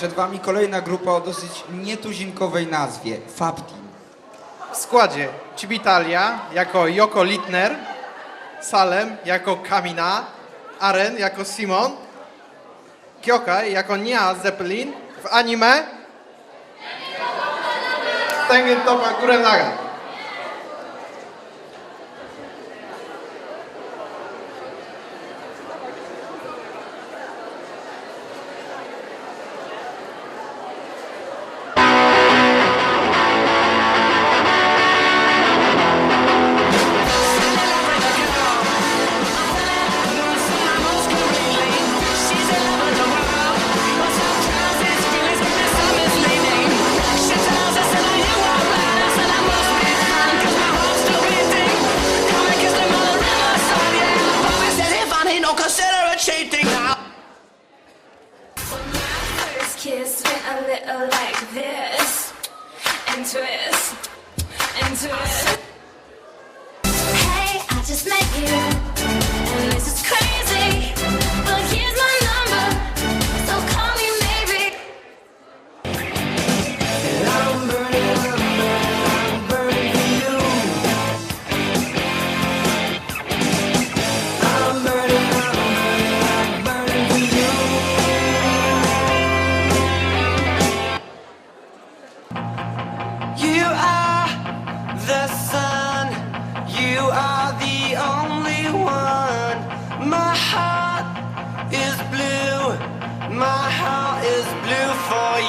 Przed wami kolejna grupa o dosyć nietuzinkowej nazwie. Fab Team. W składzie Cibitalia jako Joko Littner, Salem jako Kamina, Aren jako Simon, Kyokai jako Nia Zeppelin, w anime Tengen Toppa Guren cheating now. First kiss went a little like this and twist and twist. my heart is blue for you.